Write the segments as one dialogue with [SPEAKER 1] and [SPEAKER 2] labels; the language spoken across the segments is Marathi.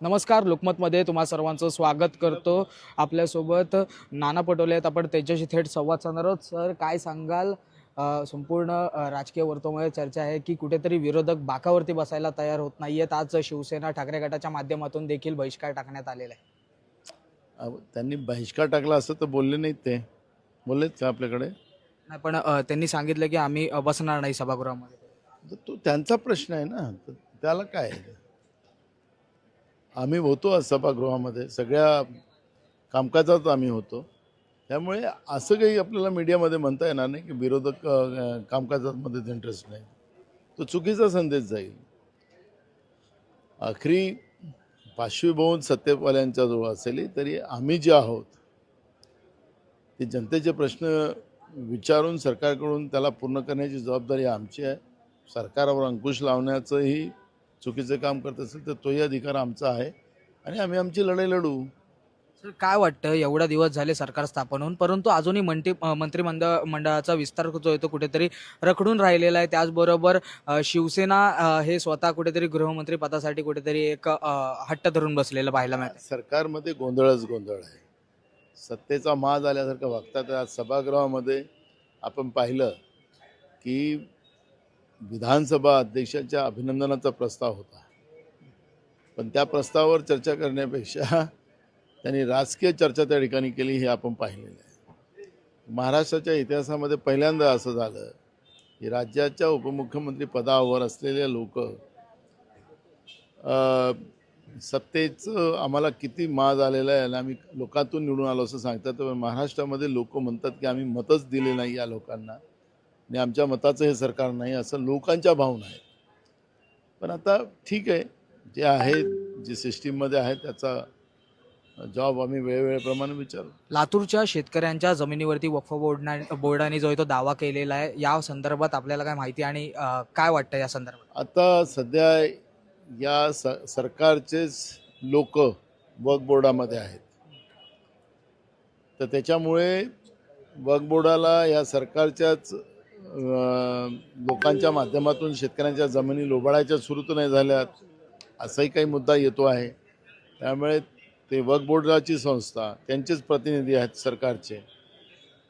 [SPEAKER 1] नमस्कार लोकमतमध्ये तुम्हा सर्वांचं स्वागत करतो. आपल्यासोबत नाना पटोले आहेत. आपण त्यांच्याशी थेट संवाद साधणार आहोत. सर काय सांगाल? अ, संपूर्ण अ, राजकीय वर्तुळामध्ये चर्चा आहे की कुठेतरी विरोधक बाकावरती बसायला तयार होत नाहीयेत. आज शिवसेना ठाकरे गटाच्या माध्यमातून देखील बहिष्कार टाकण्यात आलेला आहे.
[SPEAKER 2] अहो, त्यांनी बहिष्कार टाकला असं तर बोलले नाहीत ते. बोललेत का आपल्याकडे?
[SPEAKER 1] नाही, पण अ, त्यांनी सांगितलं की आम्ही अ, बसणार नाही सभागृहामध्ये.
[SPEAKER 2] तर तो त्यांचा प्रश्न आहे ना. तर त्याला काय आम्ही होतो आज सभागृहामध्ये. सगळ्या कामकाजात आम्ही होतो. त्यामुळे असं काही आपल्याला मीडियामध्ये म्हणता येणार नाही की विरोधक अ, कामकाजामध्ये इंटरेस्ट नाही. तो चुकीचा संदेश जाईल. आखरी पार्श्वभूत सत्तेवाल्यांच्या जवळ असेल तरी आम्ही जे आहोत ते जनतेचे प्रश्न विचारून सरकारकडून त्याला पूर्ण करण्याची जबाबदारी आमची आहे. सरकारवर अंकुश लावण्याचंही चुकीचं काम करत असेल तर तोही अधिकार आमचा आहे. आणि आम्ही आमची लढाई लढू.
[SPEAKER 1] सर काय वाटतं? एवढा दिवस झाले सरकार स्थापन होऊन परंतु अजूनही मंत्री मंत्रिमंडळ मंडळाचा विस्तार जो आहे तो कुठेतरी रखडून राहिलेला आहे. त्याचबरोबर शिवसेना हे स्वतः कुठेतरी गृहमंत्री पदासाठी कुठेतरी एक हट्ट धरून बसलेलं पाहायला मिळतं
[SPEAKER 2] सरकारमध्ये गोंधळच गोंधळ आहे. सत्तेचा माज आल्यासारखं वागतात. आज सभागृहामध्ये आपण पाहिलं की विधानसभा अध्यक्षाच्या अभिनंदनाचा प्रस्ताव होता. पण त्या प्रस्तावावर चर्चा करण्यापेक्षा त्यांनी राजकीय चर्चा त्या ठिकाणी केली हे आपण पाहिलेलं आहे. महाराष्ट्राच्या इतिहासामध्ये पहिल्यांदा असं झालं की राज्याच्या उपमुख्यमंत्री पदावर असलेले लोक सत्तेचं आम्हाला किती माज आलेला आहे आणि आम्ही लोकांतून निवडून आलो असं सांगतात तर महाराष्ट्रामध्ये लोक म्हणतात की आम्ही मतच दिले नाही या लोकांना. आणि आमच्या मताचं हे सरकार नाही असं लोकांच्या भावना आहेत. पण आता ठीक आहे जे आहे जे सिस्टीममध्ये आहे त्याचा जॉब आम्ही वेळवेळेप्रमाणे विचारू.
[SPEAKER 1] लातूरच्या शेतकऱ्यांच्या जमिनीवरती वक्फ बोर्डना बोर्डाने जो आहे तो दावा केलेला आहे या संदर्भात आपल्याला काय माहिती आणि काय वाटतं या संदर्भात?
[SPEAKER 2] आता सध्या या स सरकारचेच लोक वर्क बोर्डामध्ये आहेत. तर त्याच्यामुळे वर्क बोर्डाला या सरकारच्याच लोकांच्या माध्यमातून शेतकऱ्यांच्या जमिनी लोबाडायच्या सुरू तर नाही झाल्यात असाही काही मुद्दा येतो आहे. त्यामुळे ते वर्क बोर्डाची संस्था त्यांचेच प्रतिनिधी आहेत सरकारचे.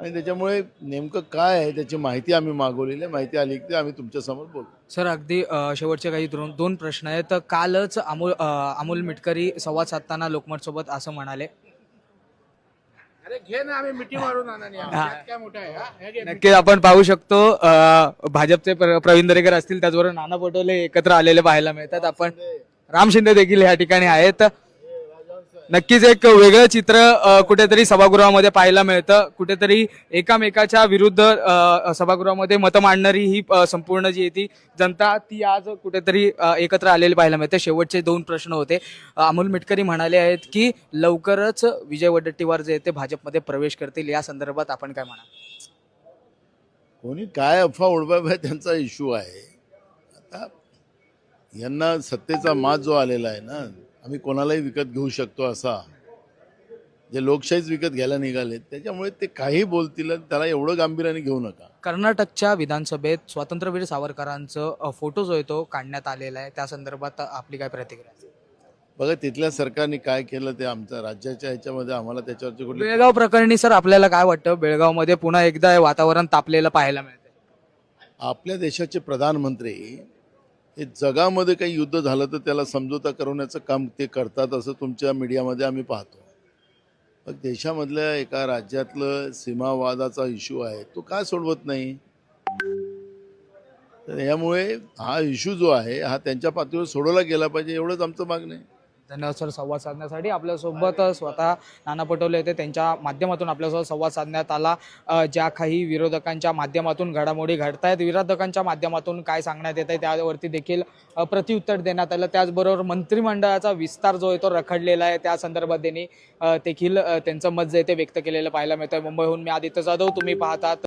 [SPEAKER 2] आणि त्याच्यामुळे नेमकं काय आहे त्याची माहिती आम्ही मागवलेली आहे. माहिती आली की आम्ही तुमच्यासमोर बोलू.
[SPEAKER 1] सर अगदी शेवटचे काही दोन दोन प्रश्न आहेत. तर कालच अमोल अमोल मिटकरी संवाद साधताना लोकमतसोबत असं म्हणाले नक्कीच आपण पाहू शकतो भाजपचे प्र- प्रवीण दरेकर असतील त्याचबरोबर नाना पटोले एकत्र आलेले पाहायला मिळतात. आपण राम शिंदे. देखील या ठिकाणी आहेत. नक्कीच एक वेगळं चित्र कुठेतरी सभागृहामध्ये पाहायला मिळतं. कुठेतरी एकामेकाच्या विरुद्ध सभागृहामध्ये मतं मांडणारी ही संपूर्ण जी आहे ती जनता ती आज कुठेतरी एकत्र आलेली पाहायला मिळते. शेवटचे दोन प्रश्न होते. अमोल मिटकरी म्हणाले आहेत की लवकरच विजय वडेट्टीवार जे ते भाजपमध्ये प्रवेश करतील. या संदर्भात आपण काय म्हणा
[SPEAKER 2] कोणी काय अफवा उडवाय त्यांचा इश्यू आहे. आता यांना सत्तेचा माज जो आलेला आहे ना आम्ही कोणालाही विकत घेऊ शकतो असा. जे लोकशाहीच विकत घ्यायला निघाले त्याच्यामुळे ते काही बोलतील त्याला एवढं गांभीर्याने घेऊ नका.
[SPEAKER 1] कर्नाटकच्या विधानसभेत स्वातंत्र्यवीर सावरकरांचं फोटो जो आहे तो काढण्यात आलेला आहे. त्या संदर्भात आपली काय प्रतिक्रिया?
[SPEAKER 2] बघा तिथल्या सरकारने काय केलं ते आमच्या राज्याच्या ह्याच्यामध्ये आम्हाला त्याच्यावरती कुठले
[SPEAKER 1] बेळगाव प्रकरणी सर आपल्याला काय वाटतं? बेळगावमध्ये पुन्हा एकदा हे वातावरण तापलेलं पाहायला मिळतं
[SPEAKER 2] आपल्या देशाचे प्रधानमंत्री हे जगामध्ये काही युद्ध झालं तर त्याला समजोता करवण्याचं काम ते करतात असं तुमच्या मीडियामध्ये आम्ही पाहतो. मग देशामधल्या एका राज्यातलं सीमावादाचा इश्यू आहे तो का सोडवत नाही? तर यामुळे हा इश्यू जो आहे हा त्यांच्या पातळीवर सोडवला गेला पाहिजे एवढंच आमचं मागणं आहे.
[SPEAKER 1] धन्यवाद सर संवाद साधण्यासाठी आपल्यासोबत स्वतः नाना पटोले होते. त्यांच्या माध्यमातून आपल्यासोबत संवाद साधण्यात आला. ज्या काही विरोधकांच्या माध्यमातून घडामोडी घडतायत विरोधकांच्या माध्यमातून काय सांगण्यात येत आहे त्यावरती देखील प्रतिउत्तर देण्यात आलं. त्याचबरोबर मंत्रिमंडळाचा विस्तार जो आहे तो रखडलेला आहे. त्या संदर्भात त्यांनी देखील त्यांचं मत जे ते व्यक्त केलेलं पाहायला मिळतं मुंबईहून मी आदित्य जाधव तुम्ही पाहतात.